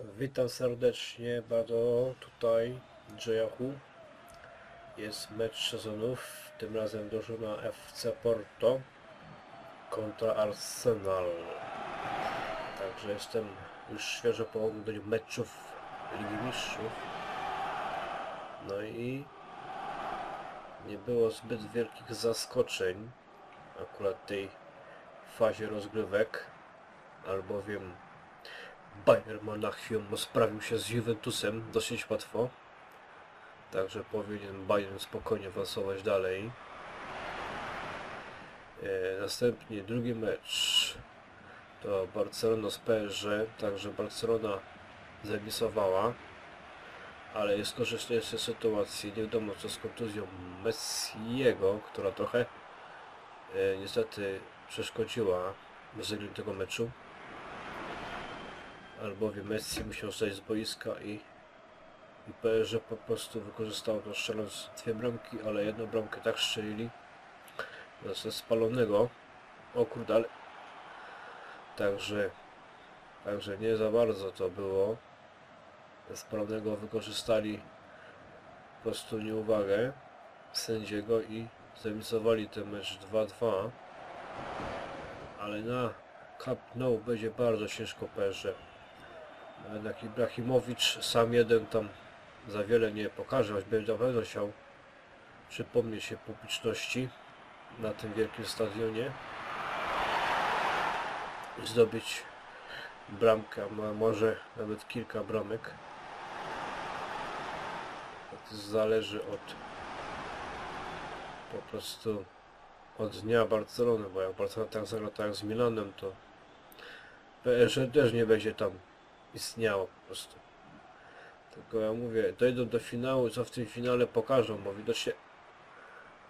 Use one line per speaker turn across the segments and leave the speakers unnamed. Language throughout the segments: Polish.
Witam serdecznie, bardzo tutaj Jahu. Jest mecz sezonów, tym razem drużyna FC Porto kontra Arsenal. Także jestem już świeżo po oglądaniu meczów Ligi Mistrzów. No i nie było zbyt wielkich zaskoczeń akurat tej fazie rozgrywek, albowiem Bayern Monachium sprawił się z Juventusem dosyć łatwo. Także powinien Bayern spokojnie awansować dalej. E, następnie drugi mecz to Barcelona z PSG. Także Barcelona zremisowała. Ale jest korzystniejsza sytuacji. Nie wiadomo co z kontuzją Messiego, która trochę e, niestety przeszkodziła w zagraniu tego meczu albowiem Messi musiał zejść z boiska i, i PSG po prostu wykorzystał to strzelając dwie bramki, ale jedną bramkę tak strzelili ze spalonego o kurde, ale także także nie za bardzo to było. Spalonego wykorzystali po prostu nieuwagę sędziego i zremisowali ten mecz 2-2 ale na Cup No będzie bardzo ciężko PSG jednak Ibrahimowicz sam jeden tam za wiele nie pokaże, choć będzie na pewno chciał przypomnieć się publiczności na tym wielkim stadionie i zdobyć bramkę, a może nawet kilka bramek. To zależy od po prostu od dnia Barcelony, bo jak Barcelona tak zagra tak z Milanem, to PSG też nie będzie tam istniało po prostu. Tylko ja mówię, dojdą do finału, co w tym finale pokażą, bo widocznie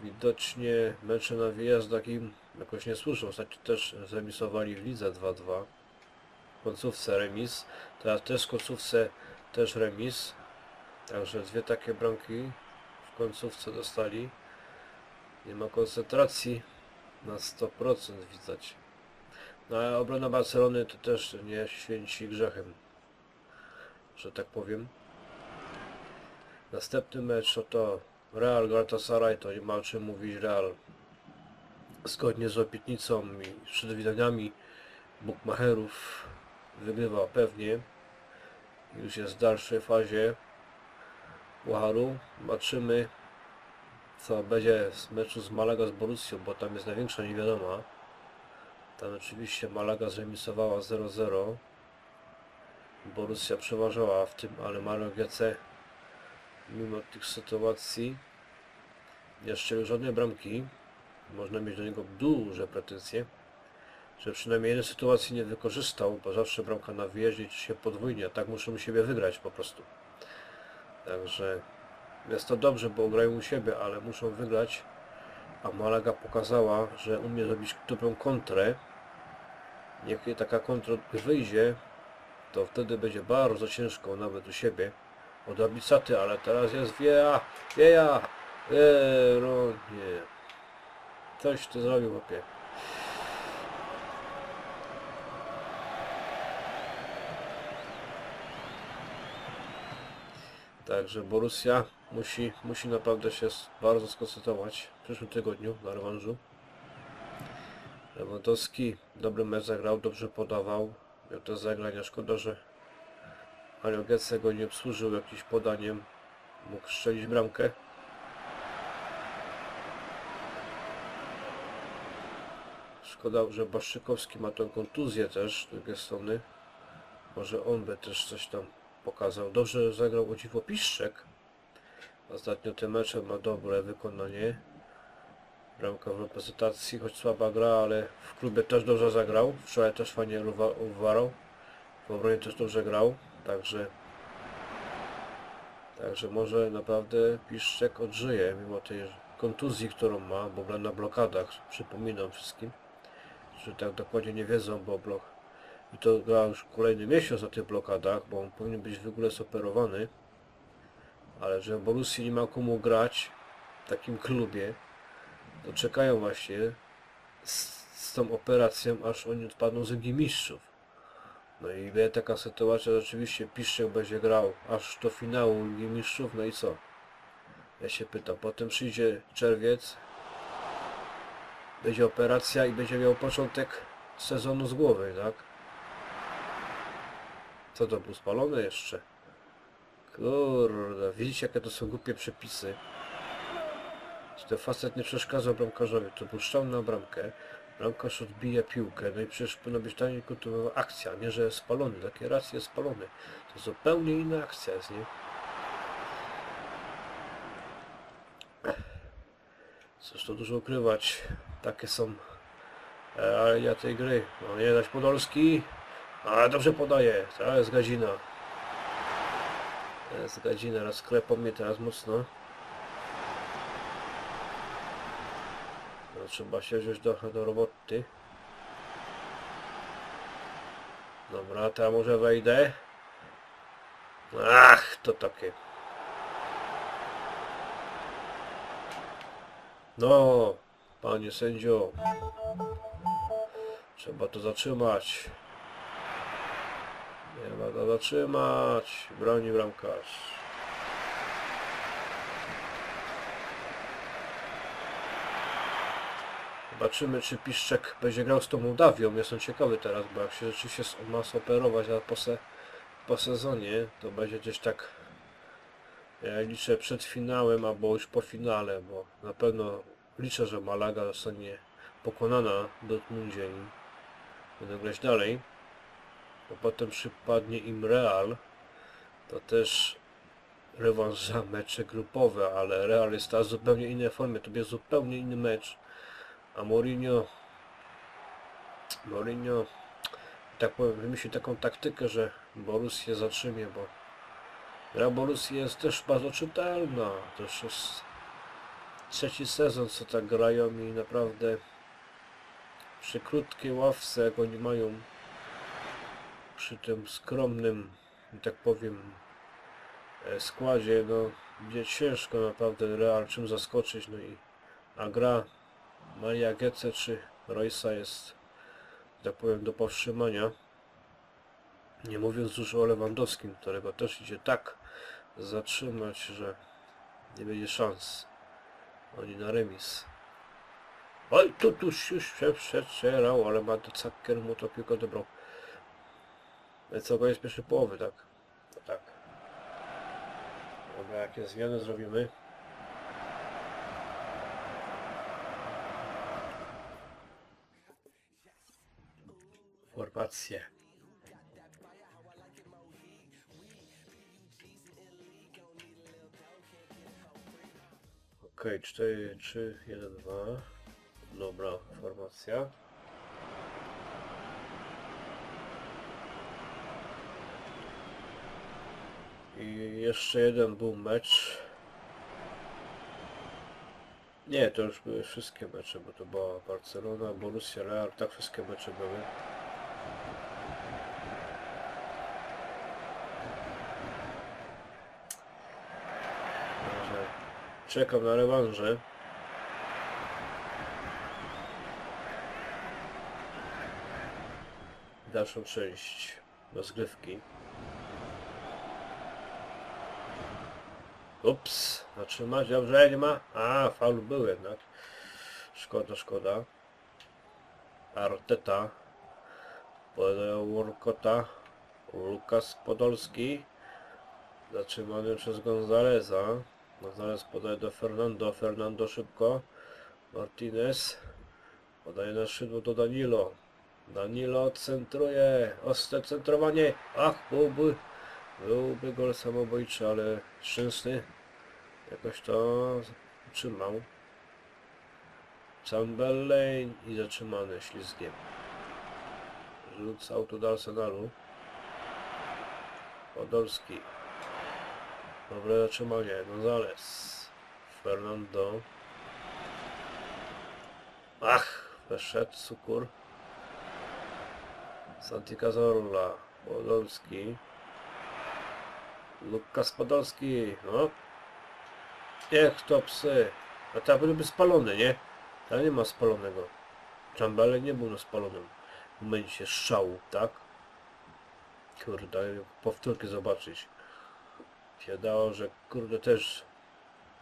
widocznie mecze na wyjazdach im jakoś nie służą. Ostatnio też zremisowali w lidze 2-2. W końcówce remis. Teraz też w końcówce też remis. Także dwie takie bramki w końcówce dostali. Nie ma koncentracji na 100% widać. No a obrona Barcelony to też nie święci grzechem, że tak powiem. Następny mecz to Real Galatasaray, to nie ma o czym mówić Real. Zgodnie z obietnicą i przewidywaniami bukmacherów wygrywa pewnie. Już jest w dalszej fazie Pucharu. Zobaczymy co będzie z meczu z Malaga z Borussią, bo tam jest największa niewiadoma. Tam oczywiście Malaga zremisowała 0-0. Borussia przeważała w tym, ale Mario GC mimo tych sytuacji nie strzelił żadnej bramki. Można mieć do niego duże pretensje, że przynajmniej jednej sytuacji nie wykorzystał, bo zawsze bramka na wyjeździe liczy się podwójnie, a tak muszą u siebie wygrać po prostu. Także jest to dobrze, bo grają u siebie, ale muszą wygrać. A Malaga pokazała, że umie zrobić dobrą kontrę. Jak taka kontra wyjdzie, to wtedy będzie bardzo ciężko nawet u siebie odrobić saty, ale teraz jest wieja, wieja, nie. Coś ty zrobił, chłopie. Także Borussia musi, musi naprawdę się bardzo skoncentrować w przyszłym tygodniu na rewanżu. Lewandowski dobry mecz zagrał, dobrze podawał. Miał te zagrania, szkoda, że Mario Götze go nie obsłużył jakimś podaniem. Mógł strzelić bramkę. Szkoda, że Baszczykowski ma tą kontuzję też z drugiej strony. Może on by też coś tam pokazał. Dobrze zagrał o dziwo Piszczek. Ostatnio te mecze ma dobre wykonanie. Bramka w reprezentacji, choć słaba gra, ale w klubie też dobrze zagrał. Wczoraj też fajnie uwa- uwarał. W obronie też dobrze grał. Także Także może naprawdę Piszczek odżyje mimo tej kontuzji, którą ma, bo gra na blokadach. Przypominam wszystkim, że tak dokładnie nie wiedzą, bo blok i to gra już kolejny miesiąc na tych blokadach, bo on powinien być w ogóle zoperowany. Ale że Borussii nie ma komu grać w takim klubie, to czekają właśnie z, z tą operacją, aż oni odpadną z Ligi Mistrzów. No i będzie taka sytuacja, rzeczywiście Piszczek będzie grał aż do finału Ligi Mistrzów, no i co? Ja się pytam, potem przyjdzie czerwiec, będzie operacja i będzie miał początek sezonu z głowy, tak? Co to był spalony jeszcze? Kurde, widzicie jakie to są głupie przepisy. Ten facet nie przeszkadza bramkarzowi, to puszczał na bramkę, bramkarz odbija piłkę, no i przecież powinna być ta kontynuowana akcja, nie że jest spalony, takie racje jest spalony. To zupełnie inna akcja jest, nie? Cóż to dużo ukrywać, takie są realia tej gry. No nie dać Podolski, ale dobrze podaje, to jest gadzina. Jest gadzina, raz klepą mnie teraz mocno. Trzeba się wziąć trochę do roboty. Dobra, to ja może wejdę. Ach, to takie. No, panie sędzio. Trzeba to zatrzymać. Nie ma to zatrzymać. Broni bramkarz. Zobaczymy, czy Piszczek będzie grał z tą Mołdawią. Jestem ciekawy teraz, bo jak się rzeczywiście ma operować a po, se, po sezonie, to będzie gdzieś tak ja liczę przed finałem albo już po finale, bo na pewno liczę, że Malaga zostanie pokonana w Dortmundzie i będą grać dalej. Bo potem przypadnie im Real, to też rewanż za mecze grupowe, ale Real jest teraz w zupełnie innej formie, to będzie zupełnie inny mecz. A Mourinho Mourinho tak powiem, wymyślił taką taktykę, że Borussię zatrzymie, bo gra Borussii jest też bardzo czytelna. Już jest trzeci sezon, co tak grają i naprawdę przy krótkiej ławce, jak oni mają przy tym skromnym, tak powiem, e, składzie, no będzie ciężko naprawdę Real czym zaskoczyć, no i a gra Maria Getze czy Roysa jest, tak powiem, do powstrzymania. Nie mówiąc już o Lewandowskim, którego też idzie tak zatrzymać, że nie będzie szans. Oni na remis. Oj, tu tu już się przecerał, ale ma do cakier mu to piłkę dobrą. No co, koniec pierwszej połowy, tak? No tak. Dobra, jakie zmiany zrobimy? Formacje. Okej, 4, 3, 1, 2. Dobra, formacja. I jeszcze jeden był mecz. Nie, to już były wszystkie mecze, bo to była Barcelona, Borussia, Real, tak wszystkie mecze były. Także czekam na rewanże. Dalszą część rozgrywki. Ups, zatrzymać, dobrze, nie ma. A, faul był jednak. Szkoda, szkoda. Arteta. Workota. Lukas Podolski. Zatrzymany przez Gonzaleza. Gonzalez podaje do Fernando. Fernando szybko. Martinez. Podaje na szydło do Danilo. Danilo centruje. Ostre centrowanie. Ach, byłby, byłby gol samobójczy, ale szczęsny. Jakoś to utrzymał. Chamberlain i zatrzymany ślizgiem. Rzut z autu do Arsenalu. Podolski. Dobre zatrzymanie. Gonzales. Fernando. Ach, weszedł Sukur. Santi Cazorla. Podolski. Lukas Podolski. No. Niech to psy. A ta byłby spalony, nie? Ale nie ma spalonego. Chamberlain nie był na spalonym momencie strzału, tak? Kurde, powtórki zobaczyć. Się dało, że kurde też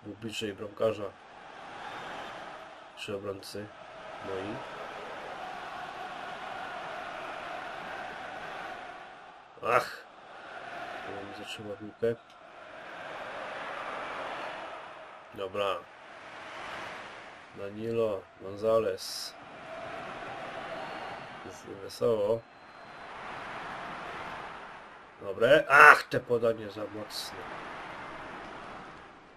był bliżej bramkarza. Trzy obrońcy moi. Ach! Nie zatrzyma piłkę. Dobra. Danilo Gonzales. Jest wesoło. Dobre. Ach, te podanie za mocne.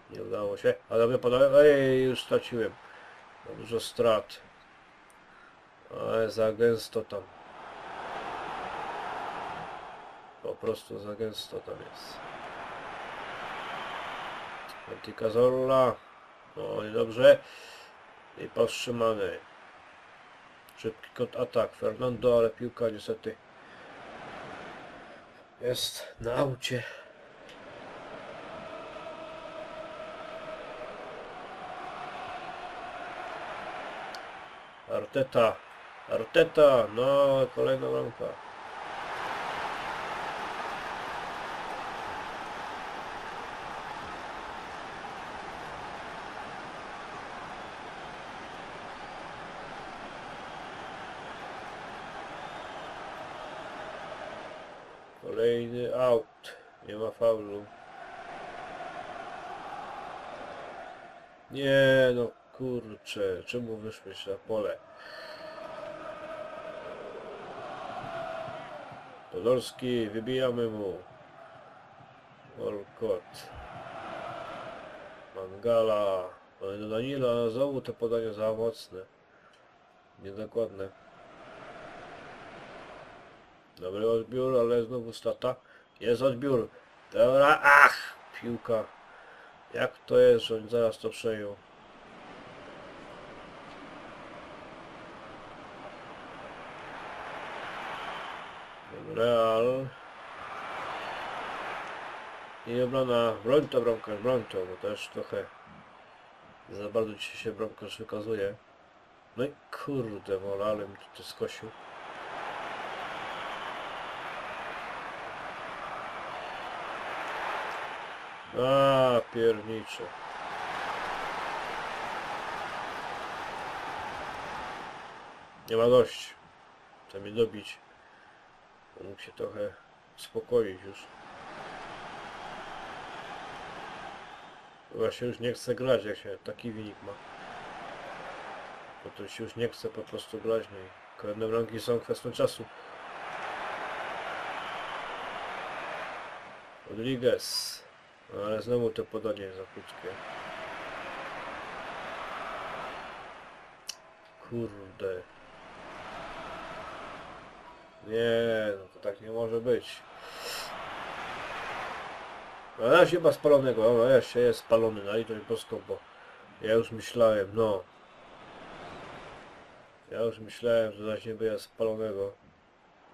Nie udało się. A dobre podanie. Ej, już straciłem. Dużo strat. Ale za gęsto tam. Po prostu za gęsto tam jest. Anticazola. No i dobrze. I powstrzymany. Szybki kontratak. Fernando, ale piłka niestety jest na aucie. Arteta. Arteta. No, kolejna bramka. Ma faulu. Nie no kurczę, czemu wyszłeś na pole? Podolski, wybijamy mu. Walcott. Mangala. Ale do Danila znowu te podania za mocne. Niedokładne. Dobry odbiór, ale znowu stata. Jest odbiór. Dobra, ach! Piłka. Jak to jest, że oni zaraz to przejął? Real. I obrona, broń to bramkarz, broń to, bo też trochę za bardzo dzisiaj się bramkarz wykazuje. No i kurde, morale mi tutaj skosił. A, piernicze. Nie ma dość. Chce mnie dobić. Mógł się trochę uspokoić już. Się już nie chce grać, jak się taki wynik ma. Bo to się już nie chce po prostu grać, no i kolejne bramki są kwestią czasu. Rodriguez. No, ale znowu to podanie za krótkie. Kurde. Nie, no to tak nie może być. No ja się chyba spalonego, no jeszcze jest spalony na litość boską, bo ja już myślałem, no. Ja już myślałem, że zaś nie będzie spalonego.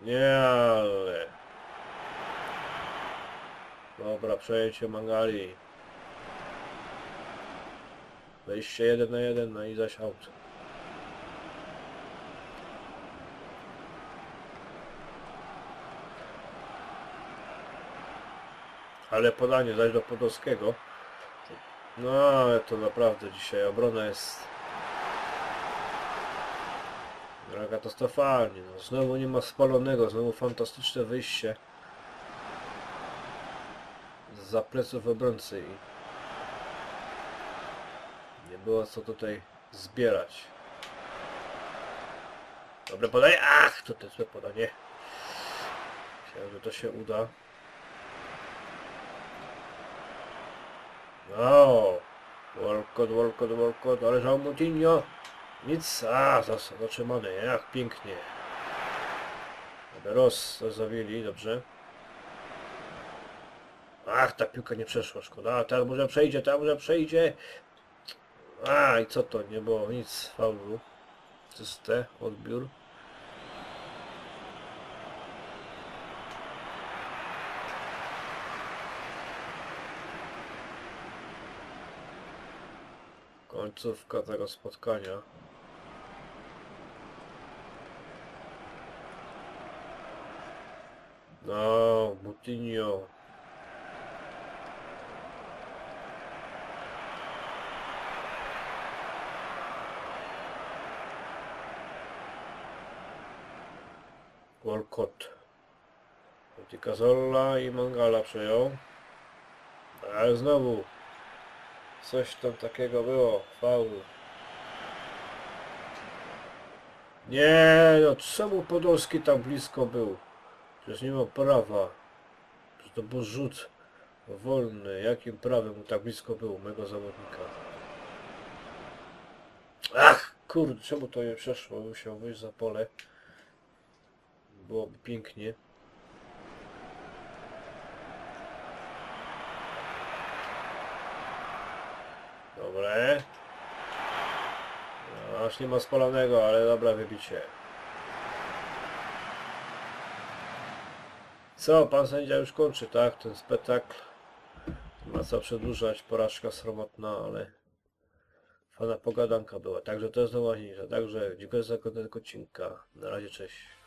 Nie, ale... Dobra, przejęcie Mangali. Wejście jeden na jeden, no i zaś aut. Ale podanie zaś do Podolskiego. No ale to naprawdę dzisiaj obrona jest katastrofalnie. No, znowu nie ma spalonego, znowu fantastyczne wyjście za pleców obrońcy i nie było co tutaj zbierać. Dobre podanie. Ach, to też złe podanie. Myślałem, że to się uda. No. Walcott, Walcott, Walcott, ale Jean Moutinho. Nic. A, zatrzymany. Jak pięknie. Ross zawili, dobrze. Ach, ta piłka nie przeszła, szkoda. A, teraz może przejdzie, teraz może przejdzie. A, i co to? Nie było nic faulu. Czyste, odbiór. Końcówka tego spotkania. No, Butinio. Walcott. Kazolla i Mangala przejął. Ale znowu coś tam takiego było. Faul. Nie, no czemu Podolski tam blisko był? Przecież nie ma prawa. Przecież to był rzut wolny. Jakim prawem mu tak blisko był mego zawodnika? Ach, kurde, czemu to nie przeszło? Musiał wyjść za pole. Byłoby pięknie. Dobre. No, aż nie ma spalonego, ale dobra wybicie. Co, pan sędzia już kończy, tak? Ten spektakl. Ma co przedłużać, porażka sromotna, ale fajna pogadanka była. Także to jest najważniejsze. Także dziękuję za oglądanie odcinka. Na razie, cześć.